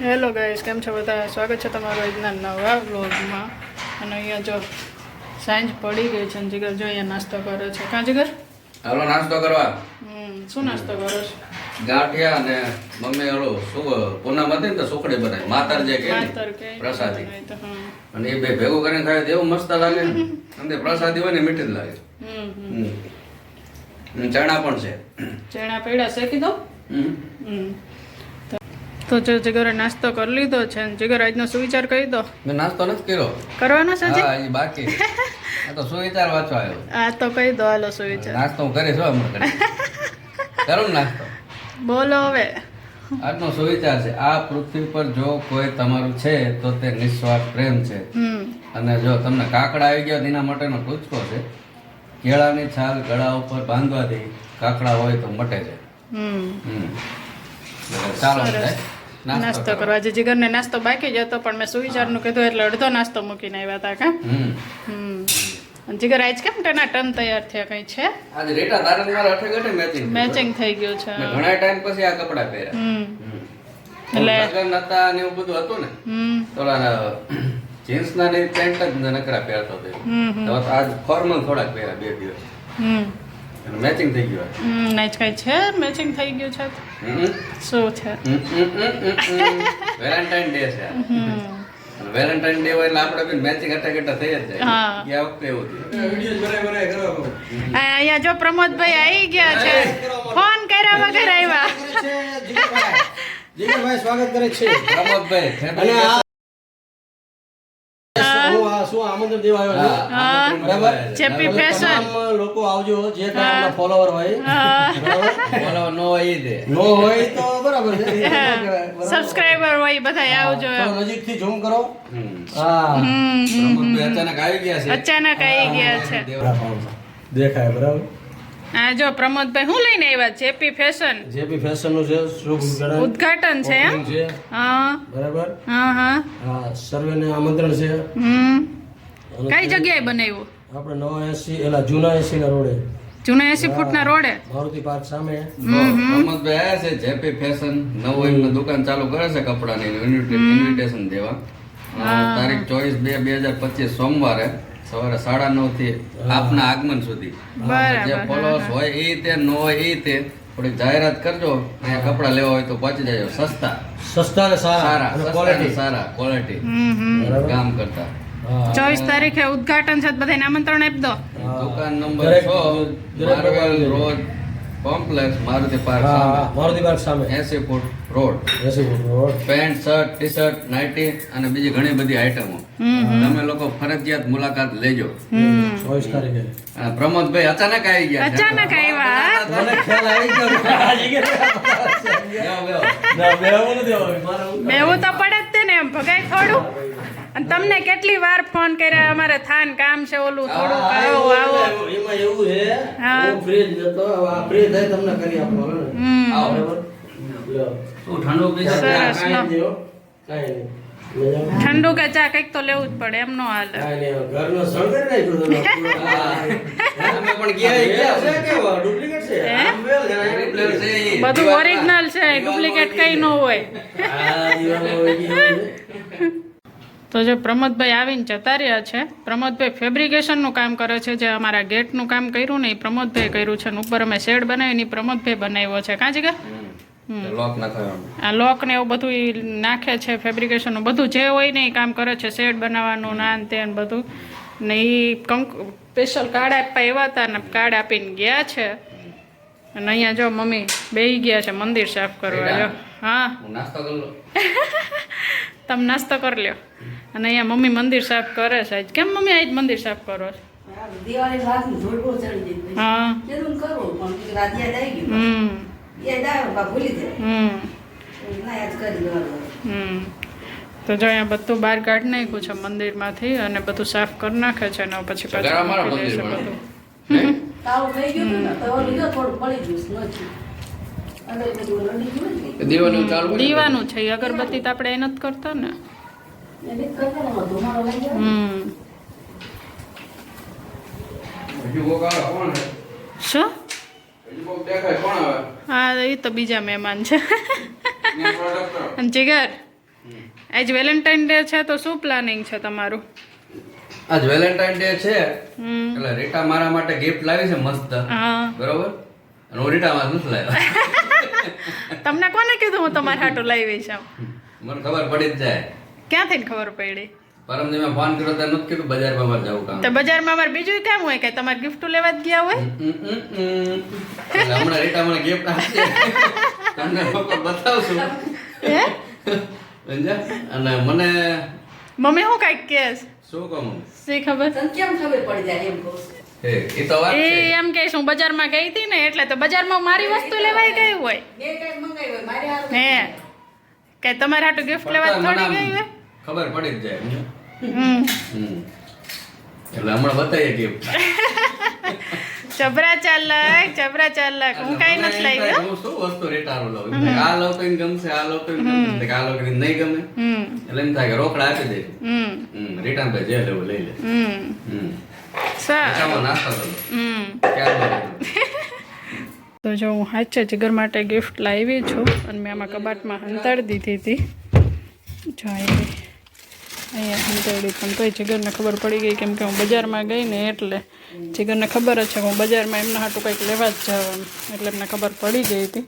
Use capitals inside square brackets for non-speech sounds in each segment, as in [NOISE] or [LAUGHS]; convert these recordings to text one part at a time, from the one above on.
Hello guys કેમ છો બધા? સ્વાગત છે તમારું આજના નવા વ્લોગમાં. અને અહીંયા જો સાંજ પડી ગઈ છે જીગર જો અહીંયા નાસ્તો કરે છે. કાં જીગર? હાલો નાસ્તો કરવા. હમ શું નાસ્તો કરો છો? ગાંઠિયા અને મમ્મી ઓલું શું પૂનમ હતી ને તો સુખડી બનાવી. માતર જે કે પ્રસાદી. અને એ બે ભેગું કરીને ખાય એવું મસ્ત લાગે અને પ્રસાદી હોય ને મીઠી જ લાગે. હમ ચણા પણ છે. ચણા પેડા શેકી દો. હમ. તો- જો જીગરે નાસ્તો કરી લીધો છે અને જગર આજનો સુવિચાર કહી દો. મેં નાસ્તો નથી કર્યો. કરવાનો છે હા હજી બાકી. આ તો સુવિચાર વાંચવા આવ્યો. આ તો કહી દો હાલો સુવિચાર. નાસ્તો હું કરીશ હમણાં કરી કરું નાસ્તો? બોલો હવે. આજનો સુવિચાર છે આ પૃથ્વી પર જો કોઈ તમારું છે તો તે નિસ્વાર્થ પ્રેમ છે. અને જો તમને કાકડા આવી ગયા તેના માટેનો ટૂચકો છે કેળાની છાલ ગળા ઉપર બાંધવાથી કાકડા હોય તો મટે છે હમ. ચાલો નાસ્તો કરવા. આજે જીગરને નાસ્તો બાકી જ હતો પણ મેં સુવિચારનું કીધું એટલે અડધો નાસ્તો મૂકીને આવ્યા હતા કા? હમ. જીગર આજ કેમ તેના ટન તૈયાર થયા કઈ છે? આજ રેટા તારા ને મારા અઠે મેચિંગ મેચિંગ થઈ ગયું છે. ઘણા ટાઈમ પછી આ કપડા પહેર્યા. હમ. એટલે- લગન હતા ને એવું બધું હતું ને. હમ. થોડા જીન્સ ના ને પેન્ટ જ નકરા પહેરતો હતો. તો આજ ફોર્મલ થોડાક પહેર્યા બે દિવસ. હમ. મેચિંગ થઈ ગયું હમ નાચ કઈ છે? મેચિંગ થઈ ગયું છે. શું છે? વેલેન્ટાઇન ડે છે. વેલેન્ટાઇન ડે હોય એટલે આપણે બી મેચિંગ અટા ગટા થઈ જ જાય. હા. ગયા વખતે એવું થયું. અહીંયા જો પ્રમોદભાઈ આવી ગયા છે. ફોન કર્યા વગર આવ્યા. જીગરભાઈ સ્વાગત કરે છે. પ્રમોદભાઈ અને આ શું આમંત્રણ દેવા આવ્યો છું? બરાબર. ચેપી ફેશન. લોકો આવજો જે તમારા ફોલોવર હોય. ફોલોવર નો હોય દે નો હોય તો બરાબર છે? સબસ્ક્રાઇબર હોય બધા આવજો નજીકથી ઝૂમ કરો. હા. અચાનક આવી ગયા છે. અચાનક આવી ગયા છે. દેખાય બરાબર. આ જો પ્રમોદભાઈ હું લઈને આવ્યા જેપી ફેશન જેપી ફેશનનું છે શુભ ઉદ્ઘાટન. છે એમ? છે. હા. બરાબર. હા હા. સર્વે સર્વેને આમંત્રણ છે. હમ. કઈ જગ્યાએ બનાવ્યું? આપણે નવા એસી એલા જૂના એસી ના રોડે. જૂના એસી ફૂટના રોડે? મારુતિ પાર્ક સામે. પ્રમોદભાઈ આવ્યા છે જેપી ફેશન નવો એમનું દુકાન ચાલુ કરે છે કપડાની ઇન્વિટેશન દેવા. તારીખ ચોવીસ બે બે હજાર પચીસ સોમવારે સવારે સાડા નવથી આપના આગમન સુધી. જે ફોલોઅર્સ હોય એ તે ન હોય એ તે થોડીક જાહેરાત કરજો. અહીંયા કપડા લેવા હોય તો પહોંચી જાય સસ્તા. સસ્તા ને સારા. સારા ક્વોલિટી સારા ક્વોલિટી કામ કરતા. ચોવીસ તારીખે ઉદ્ઘાટન છે બધા બધાને આમંત્રણ આપી દો. દુકાન નંબર છ Marvel road complex Maruti park સામે. મારુતિ પાર્ક સામે. એસી ફૂટ રોડ. એસી foot road. Pant shirt T shirt nighty અને બીજી ઘણી બધી આઈટમો તમે લોકો ફરજિયાત મુલાકાત લેજો. હમ. ચોવીસ તારીખે. અને પ્રમોદભાઈ અચાનક આવી ગયા. અચાનક આવ્યા? મને ખ્યાલ આવી ગયો. બેવું તો પડે જ તે ને એમ. ભગાય થોડું અને તમને કેટલી વાર ફોન કર્યા અમારે થાન કામ છે ઓલું થોડું હા, આવો આવો એમાં એવું છે હા. હું જતો free થાય તમને કરી આપો. બરાબર? શું ઠંડુ પીશે સરસ. નહીં નહીં. ઠંડુ કે ચા કંઈક તો લેવું જ પડે એમ નો હાલે કાંઈ નહીં. ઘરનો નાખ્યો તમે. [LAUGHS] પણ ગયા ગયા છે કેવો? ડુપ્લિકેટ છે? બધું ઓરિજિનલ છે ડુપ્લિકેટ કઈ ન હોય આ દિવાલમાં વહી ગયું છે. તો જે પ્રમોદભાઈ આવીને જતા રહ્યા છે પ્રમોદભાઈ ફેબ્રિકેશનનું કામ કરે છે જે અમારા ગેટનું કામ કર્યું ને એ પ્રમોદભાઈ કર્યું છે ઉપર અમે શેડ બનાવીને ને પ્રમોદભાઈ બનાવ્યો છે. કાં જગ્યા આ લોક ને એવું બધું નાખે છે ફેબ્રિકેશનનું બધું જે હોય ને એ કામ કરે છે શેડ બનાવવાનું નાન ને તે ને બધું. ને એ કંક સ્પેશિયલ કાર્ડ આપવા એવા હતા ને કાર્ડ આપીને ગયા છે. અને અહીંયા જો મમ્મી બેહી ગયા છે મંદિર સાફ કરવા. જો હા. નાસ્તો કરી? લો [LAUGHS] તમે નાસ્તો કરી લ્યો. અને અહીંયા મમ્મી મંદિર સાફ કરે છે આજ. કેમ મમ્મી આજ મંદિર સાફ કરો છો? તો જો અહીંયા બધું બહાર કાઢી નાખ્યું છે મંદિરમાંથી અને બધું સાફ કરી નાખે છે અને પછી પાછું મૂકી દેશે બધું. દીવાનું છે એ અગરબત્તી તો આપણે એ નથી કરતા ને. શું? હા એ તો બીજા મહેમાન છે. જીગર આજ વેલેન્ટાઇન ડે છે તો શું પ્લાનિંગ છે તમારું? આજ વેલેન્ટાઇન ડે છે હમ. એટલે રીટા મારા માટે ગિફ્ટ લાવી છે મસ્ત. હા. બરોબર? અને હું રીટા માં નથી લાવ્યો. [LAUGHS] તમને કોને કીધું હું તમારા હાટું લાવી છું? મને ખબર પડી જ જાય. ક્યાંથી ખબર પડી? પરમ મેં ફોન કર્યો ત્યારે નથી કીધું બજારમાં મારે જવું કામ. તો બજારમાં અમારે બીજું કામ હોય કે તમારે ગિફ્ટ લેવા જ ગયા હોય? હમણાં રીટા મને ગિફ્ટ આપશે તમને બતાવશું. હે? અને મને મમ્મી હું કાંઈક કે શું કહું શી ખબર? તને કેમ ખબર પડી જાય એમ કહું? એ એ તો વાત છે. એમ કે હું બજારમાં ગઈ હતી ને એટલે તો બજારમાં મારી વસ્તુ લેવાય ગઈ હોય. મારે હે. કે તમારે હાટું ગિફ્ટ લેવા તો થોડી ગઈ હોય? ખબર પડી જ જાય. એટલે હમણાં બતાવીએ કે ચબરા ચાલાક ચબરા ચાલાક. હું કાંઈ નથી લઈ ગયો હું. શું વસ્તુ રેટારો લઉં? આ લઉં તો ગમશે આ લઉં તો ગમશે. આ લઉં નહીં ગમે. એટલે એમ થાય કે રોકડા આપી દે. રિટર્ન ભાઈ જે લેવું લઈ લે. હમ. હમ. સા રિક્ષામાં નાસ્તો કરો. તો જો હું હાચે જીગર માટે ગિફ્ટ લાવી છું અને મેં આમાં કબાટમાં હંતાડી દીધી હતી. જો આવી અહીંયા હંતાડી પણ તોય જીગરને ખબર પડી ગઈ કેમ કે હું બજારમાં ગઈ ને એટલે જીગરને ખબર જ છે કે હું બજારમાં એમના હાટું કંઈક લેવા જ જવાનું. એટલે એમને ખબર પડી ગઈ હતી.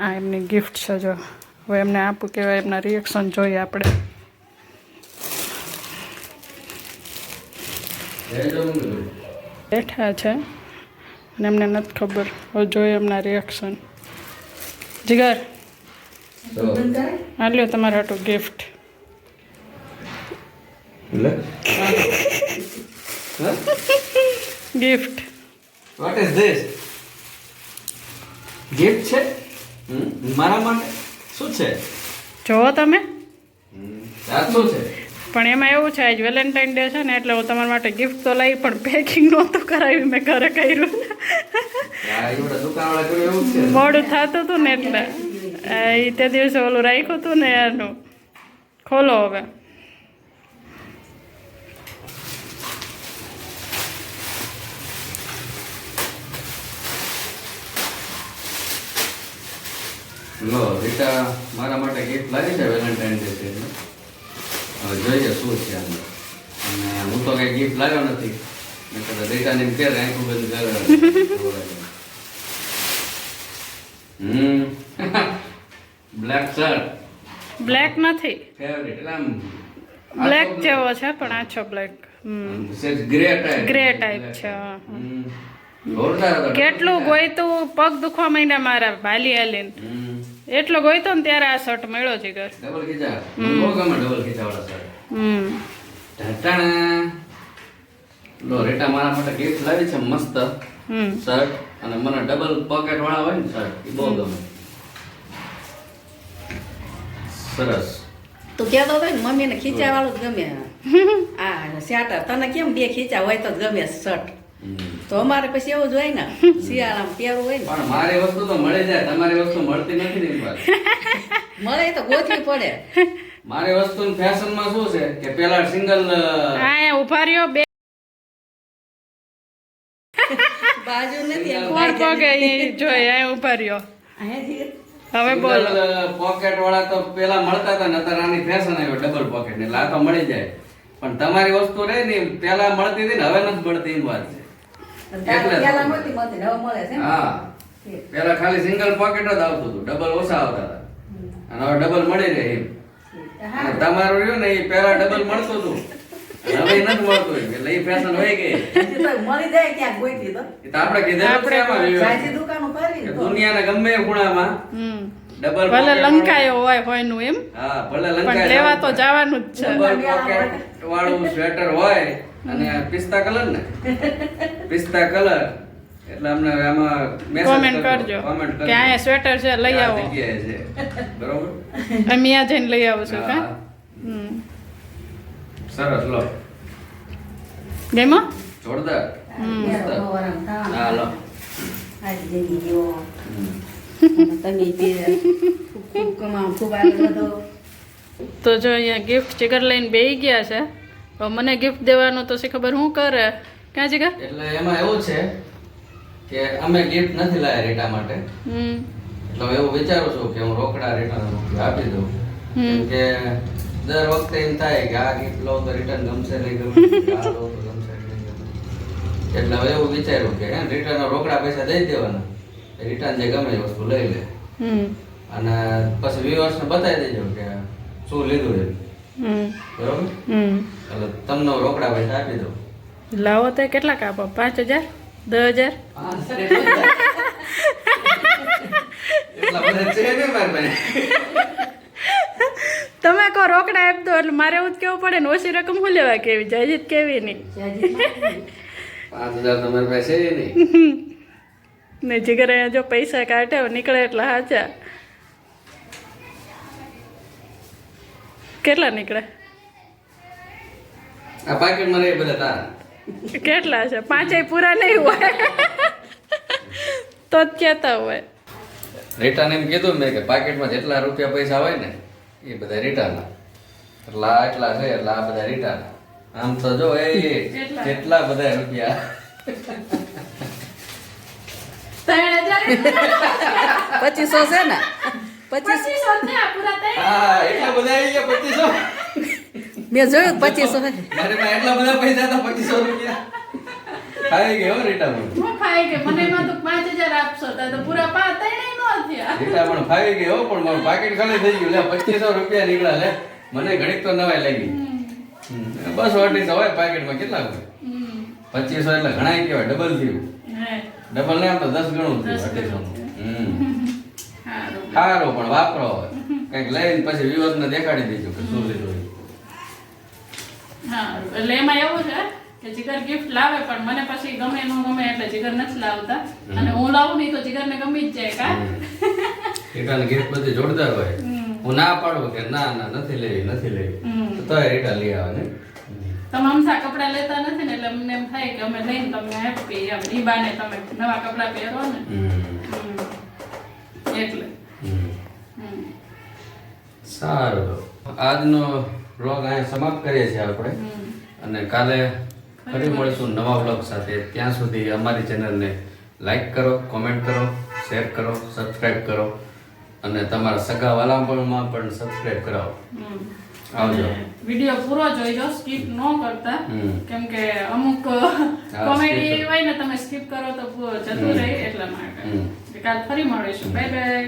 આ એમની ગિફ્ટ છે જો. હવે એમને આપું કહેવાય એમના રિએક્શન જોઈએ આપણે. બેઠા છે. અને એમને નથી ખબર. હવે જોઈએ એમના રિએક્શન જીગર. તો, આ લ્યો તમારા હાટું ગિફ્ટ લે. હા? Gift What is this? Gift છે? મારા માટે? શું છે? જોવો તમે. શું છે? પણ એમાં એવું છે આજ વેલેન્ટાઇન ડે છે ને એટલે હું તમારા માટે ગિફ્ટ તો લાવી પણ પેકિંગ નહોતું કરાવ્યું મેં ઘરે કર્યું. આ એવડા દુકાનવાળા કર્યું એવું જ છે. મોડું થતું હતું ને એટલે. એ તે દિવસે ઓલું રાખ્યું હતું ને એનું ખોલો હવે. લો રીટા મારા માટે ગિફ્ટ લાવી છે વેલેન્ટાઇન ડે છે હવે જોઈએ શું છે અંદર અને હું તો કઈ ગિફ્ટ લાવ્યો નથી. મેં કદાચ રીટાને કે આંખું બંધ કર હમ. બ્લેક શર્ટ બ્લેક નથી. ફેવરિટ એટલે આમ બ્લેક જેવો છે પણ આછો બ્લેક હમ. આમ ગ્રે ટાઈપ ગ્રે ટાઈપ છે કેટલું ગોઈતું પગ દુખવા માંડ્યા મારા ભાલી હાલીને. એટલો ગોઈતો ને ત્યારે આ શર્ટ મળ્યો જીગર ડબલ ખીચા. બહુ ગમે ડબલ ખીચા વાળા શર્ટ. હમ. ઢાંટાણા. લો રેટા મારા માટે ગિફ્ટ લાવી છે મસ્ત હમ. શર્ટ. અને મને ડબલ પોકેટ વાળા હોય ને શર્ટ એ બહુ ગમે. સરસ. તું કહેતો હતો ને મમ્મીને ખીચા વાળું જ ગમે. [LAUGHS] આ સ્યાટર તને કેમ બે ખીચા હોય તો જ ગમે શર્ટ? હમ. તો અમારે પછી એવું જ હોય ને શિયાળામાં પહેરવું હોય ને. પણ મારી વસ્તુ તો મળે જાય તમારી વસ્તુ મળતી નથી ને મળે તો ગોતવી પડે. મારી વસ્તુ ફેશનમાં શું છે કે પેલા સિંગલ હા ઊભા રહ્યો બે બાજુ નથી કોણ પગે ઈ જોઈ આ ઊભા રહ્યો. હવે બોલ. પોકેટ વાળા તો પેલા મળતા હતા ને અત્યારે આની ફેશન આવ્યો ડબલ પોકેટ એટલે આ તો મળી જાય. પણ તમારી વસ્તુ રહે ને પેલા મળતી હતી ને હવે નથી મળતી એમ વાત છે. પેલા નહોતી મળતી હવે મળે છે હા. પેલા ખાલી સિંગલ પોકેટ જ આવતું હતું ડબલ ઓછા આવતા હતા. અને હવે ડબલ મળી રહે એમ. તમારું રહ્યું ને એ પેલા ડબલ મળતું હતું. અને હવે નથી મળતું એટલે એ ફેશન હોય મળી જાય ક્યાંક તો. આપણે દુકાનો. દુનિયાના ગમે ખૂણામાં ડબલ ભલે લંકાયો હોય. નું એમ. હા ભલે પણ લેવા તો જવાનું જ છે. ડબલ પોકેટ વાળું સ્વેટર હોય અને પિસ્તા કલર ને? પિસ્તા કલર. એટલે અમને આમાં મેસેજ કોમેન્ટ કરજો. કોમેન્ટ કરજો. કે સ્વેટર છે લઈ આવો. જગ્યાએ છે. બરોબર? અમે ત્યાં જઈને લઈ આવશું કા હા. હમ. સરસ લો. ગેમો જોરદાર. તો હા લો. આજી જિંદગી જીવો. હમ. અને તમે પહેર. ખૂબ ખૂબ ખૂબ આગળ વધો. તો જો અહીંયા ગિફ્ટ ચિકર લઈને બેહી ગયા છે. હવે મને ગિફ્ટ દેવાનું તો છે ખબર હું કરે? ક્યાં જીગર એટલે એમાં એવું છે કે અમે ગિફ્ટ નથી લાયા રેટા માટે. હમ. એટલે હું એવું વિચારું છું કે હું રોકડા રિટર્ન આપી દઉં. કેમ કે દર વખતે એમ થાય કે આ ગિફ્ટ લો તો રિટર્ન ગમશે નહીં આ તો ગમશે નહીં એટલે હવે એવું વિચાર્યું કે રિટર્ન રોકડા પૈસા દઈ દેવાના. રિટર્ન જે ગમે એ વસ્તુ લઈ લે. હમ. અને પછી viewers ને બતાવી દેજો કે શું લીધું એમ. બરોબર હમ. એટલે તમને રોકડા પૈસા આપી દઉં લાવો તો કેટલા કાપો પાંચ હજાર? દસ હજાર? એટલા બધા છે ને મારી પાસે. તમે કહો રોકડા આપી દો એટલે મારે એવું જ કેવું પડે ને ઓછી રકમ હું લેવા કેવી? જાજીત કેવી નહીં પાંચ હજાર તમારી પાસે નહીં. ને જીગર અહીંયા જો પૈસા કાઢે નીકળે એટલે હાચા કેટલા નીકળે? આ પાકીટમાં એ બધા તારા. કેટલા છે? પાંચેય પૂરા નહીં હોય. તો જ કહેતા હોય. રિટર્ન એમ કીધું મેં કે પાકેટમાં જેટલા રૂપિયા પૈસા હોય ને એ બધા રિટર્ન એટલે આ એટલા છે એટલે આ બધા રિટર્ન આમ તો જો એ કેટલા? બધા રૂપિયા. પચીસો છે ને? પચીસ. હા એટલા બધા આવી ગયા પચીસો. મેં જોયું પચીસો મારે પાસે એટલા બધા પૈસા હતા પચીસો રૂપિયા. ખાઈ ગયો રીટા પણ. ખાઈ ગઈ? મને એમાં તો પાંચ હજાર આપશો તો પૂરા પાંચ ત્રણેય નો થયા. રીટા પણ ખાઈ ગયો પણ મારું પાકીટ ખાલી થઈ ગયું. લે પચીસો રૂપિયા નીકળ્યા લે. મને ઘડીક તો નવાઈ લાગી. હમ. બસ વાટી હોય પાકેટમાં કેટલા હોય? પચીસો એટલે ઘણા કહેવાય ડબલ થયું. ડબલ ને આમ તો દસ ગણું થયું અઢીસો હમ. સારું પણ વાપરો. કંઈક લઈને પછી viewers ને દેખાડી દેજો કે શું લીધું હા એટલે એમાં એવું છે કે જીગર ગિફ્ટ લાવે પણ મને પછી ગમે ન ગમે એટલે જીગર નથી લાવતા. અને હું લાવું નહીં તો જીગરને ગમી જ જાય કા? રીટાની ગિફ્ટ બધી જોરદાર હોય. હું ના પાડું કે ના ના નથી લેવી નથી લેવી. તો રીટા લઈ આવે ને. તમે હમસા કપડા લેતા નથી ને એટલે અમને એમ થાય કે અમે લઈને તમને હેપી એમ. ઈ બાને તમે નવા કપડા પહેરો ને. એટલે. હમ. હમ. સારું. આજનો બ્લોગ અહીંયા સમાપ્ત કરીએ છીએ આપણે. અને કાલે ફરી મળીશું. નવા બ્લોગ સાથે. ત્યાં સુધી અમારી ચેનલને લાઈક કરો કોમેન્ટ કરો શેર કરો સબસ્ક્રાઈબ કરો. અને તમારા સગા વાલાપણમાં પણ સબસ્ક્રાઈબ કરાવો. આવજો. વીડિયો પૂરો જોઈજો સ્કીપ ન કરતા. કેમ કે અમુક કોમેડી. હોય ને તમે સ્કીપ કરો તો જતું રહે એટલા માટે. કાલ ફરી મળીશું બાય બાય